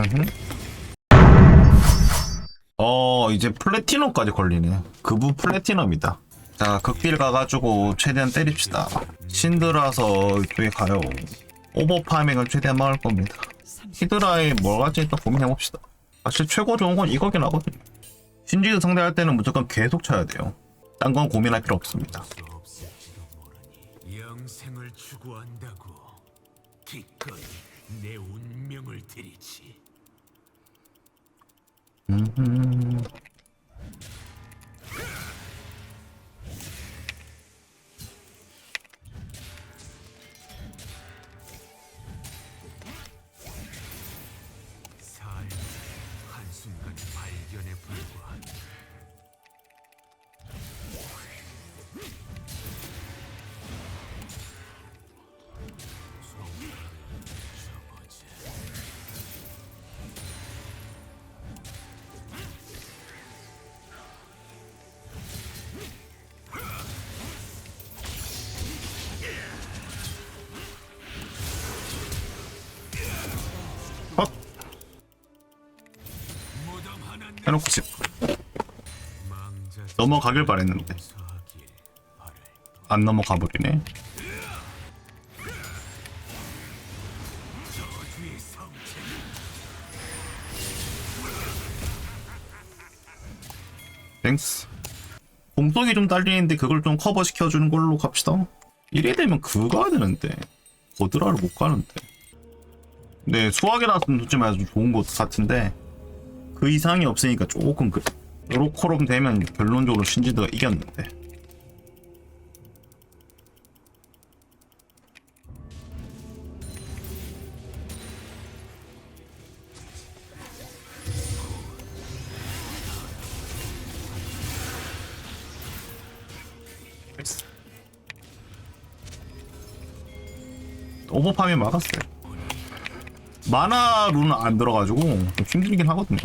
음흠. 어 이제 플래티넘까지 걸리네. 그부 플래티넘이다. 자 극딜 가가지고 최대한 때립시다. 신드라서 이쪽에 가요. 오버 파밍을 최대한 막을 겁니다. 히드라에 뭘 할지 일단 고민해봅시다. 사실 최고 좋은 건 이거긴 하거든요. 신지드 상대할 때는 무조건 계속 쳐야 돼요. 딴 건 고민할 필요 없습니다. 영생을 추구한다고 기꺼이 내 운명을 드리지. 嗯嗯嗯 해놓고 집 넘어가길 바랬는데. 안 넘어가 버리네. 땡스. 공속이 좀 딸리는데 그걸 좀 커버 시켜주는 걸로 갑시다. 이래 되면 그거 가야 되는데. 거드라를 못 가는데. 네 수학이라서 말해서 좀 좋은 것 같은데 그 이상이 없으니까 조금 그래 요로코롬 되면 결론적으로 신지드가 이겼는데 오버팜이 막았어요. 마나 룬은 안 들어가지고 좀 힘들긴 하거든요.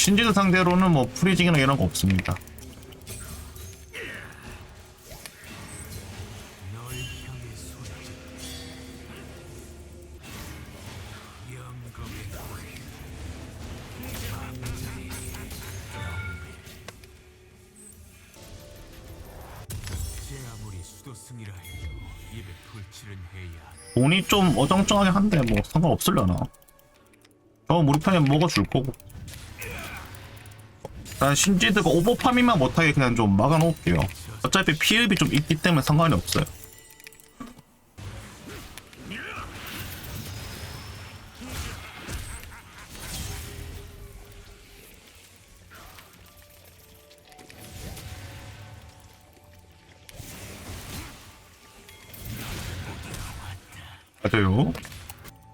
신지드 상대로는 뭐 프리징이나 이런 거 없습니다. 돈이 좀 어정쩡하게 한데 뭐 상관없으려나. 저 우리 편에 먹어줄 거고. 난 신지드가 오버파밍만 못하게 그냥 좀 막아놓을게요. 어차피 피흡이 좀 있기 때문에 상관이 없어요. 맞아요.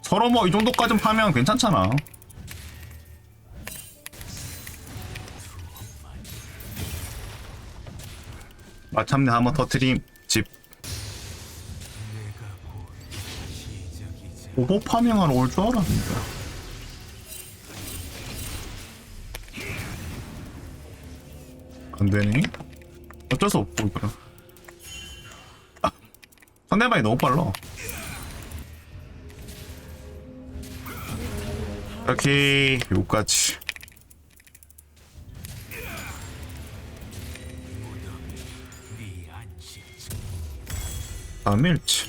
서로 뭐 이 정도까진 파면 괜찮잖아. 마참내 한번 터트림 집 오버 파밍하러 올 줄 알았는데. 안 되니? 어쩔 수 없고 그래. 아, 상대방이 너무 빨라. 이렇게 요까지. 3일치.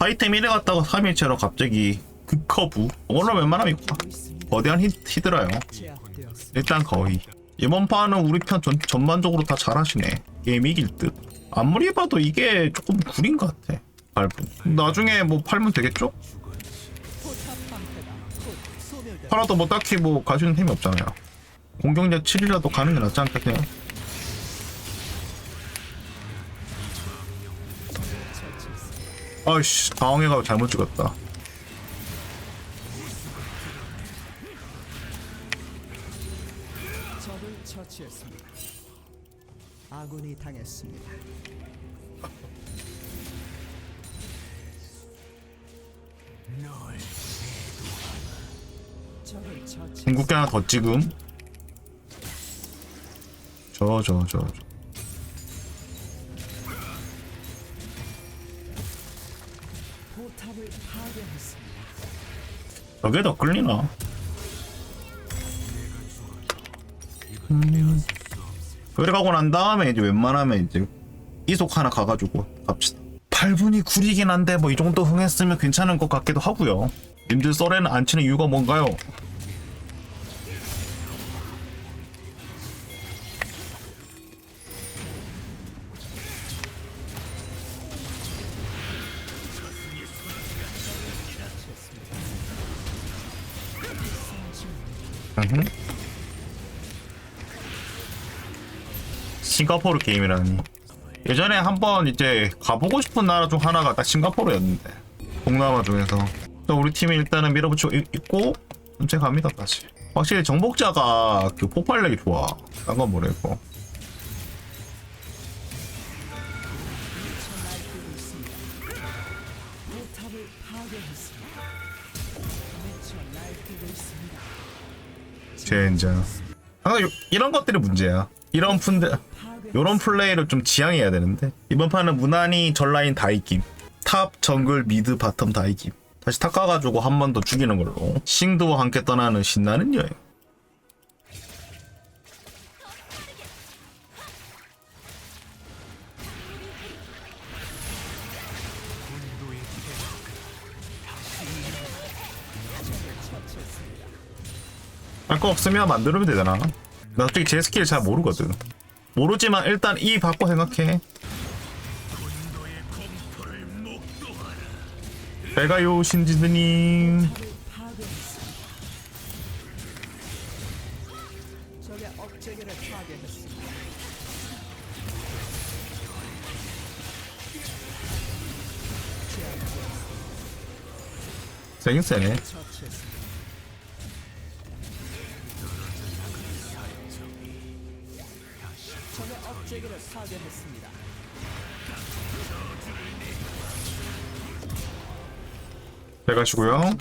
하이템 1에 갔다가 3일치로 갑자기 극커브 오늘 웬만하면 이거 거대한 히, 히드라요. 일단 거의. 이번 판은 우리 편 전, 전반적으로 다 잘하시네. 게임 이길 듯. 아무리 봐도 이게 조금 구린 것 같아 밟은 나중에 뭐 팔면 되겠죠? 팔아도 뭐 딱히 뭐 가지는 힘이 없잖아요. 공격력 7이라도 가는 게 낫지 않겠네요 아이씨 당황해가 잘못 찍었다 적을 처치했습니다. 아군이 당했습니다. 널 적을 처치. 궁극기 하나 더 찍음 저저저 저게 더 끌리나? 그래 가고 난 다음에 이제 웬만하면 이제 이속 하나 가가지고 갑시다. 8분이 구리긴 한데 뭐 이 정도 흥했으면 괜찮은 것 같기도 하고요. 님들 썰에는 안 치는 이유가 뭔가요? 음흠. 싱가포르 게임이라니. 예전에 한번 이제 가보고 싶은 나라 중 하나가 딱 싱가포르였는데 동남아 중에서 또 우리 팀이 일단은 밀어붙이고 있- 있고 전체 갑니다 다시 확실히 정복자가 그 폭발력이 좋아 딴 건 모르겠고 파괴했습니다. 미쳐 날뛰고 있습니다. 젠장 항상 요- 이런 것들이 문제야. 이런 푼데. 요런 플레이를 좀 지향해야 되는데 이번 판은 무난히 전라인 다 이김. 탑 정글 미드 바텀 다 이김. 다시 탑 가가지고 한 번 더 죽이는 걸로. 싱두와 함께 떠나는 신나는 여행 할 거 없으면 만들면 되잖아. 나 솔직히 제 스킬 잘 모르거든. 모르지만 일단 이 받고 생각해. 배가요 신지드님. 세긴 세네 제기를 파괴했습니다. 배가시고요 야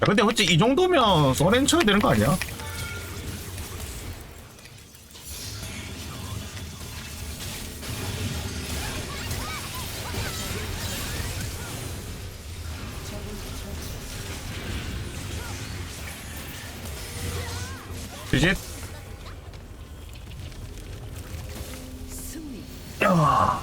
근데 어찌 이 정도면 써렌 쳐야 되는 거 아니야? 이제 승리. 야